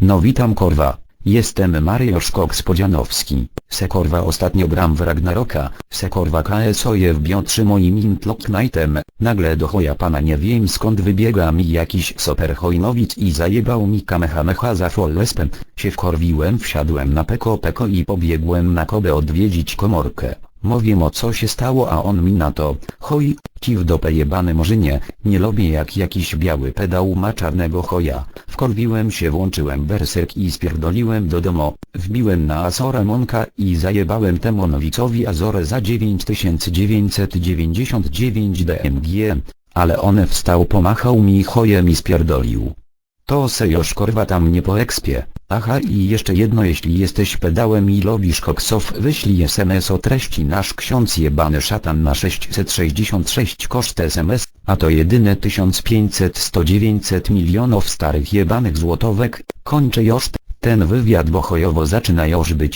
No witam korwa. Jestem Mariusz Koks-Podzianowski. Se korwa ostatnio gram w Ragnaroka. Se korwa KSOje w Biotrze moim Intlok Knightem. Nagle do choja pana nie wiem skąd wybiega mi jakiś superhojnowic i zajebał mi kamehameha za follespem. Się wkorwiłem wsiadłem na peko peko i pobiegłem na kobę odwiedzić komorkę. Mówię o co się stało a on mi na to, hoj, ci w dopę jebany nie lubię jak jakiś biały pedał ma czarnego choja. Wkorwiłem się włączyłem berserk i spierdoliłem do domu, wbiłem na Azora Monka i zajebałem Temonowicowi Azorę za 9999 DMG, ale on wstał pomachał mi chojem i spierdolił. To se już korwa tam nie po ekspie. Aha i jeszcze jedno jeśli jesteś pedałem i lubisz koksow wyślij SMS o treści. Nasz ksiądz jebany szatan na 666 koszt SMS, a to jedyne 1500 100 900 milionów starych jebanych złotówek, kończę już ten wywiad bo chojowo zaczyna już być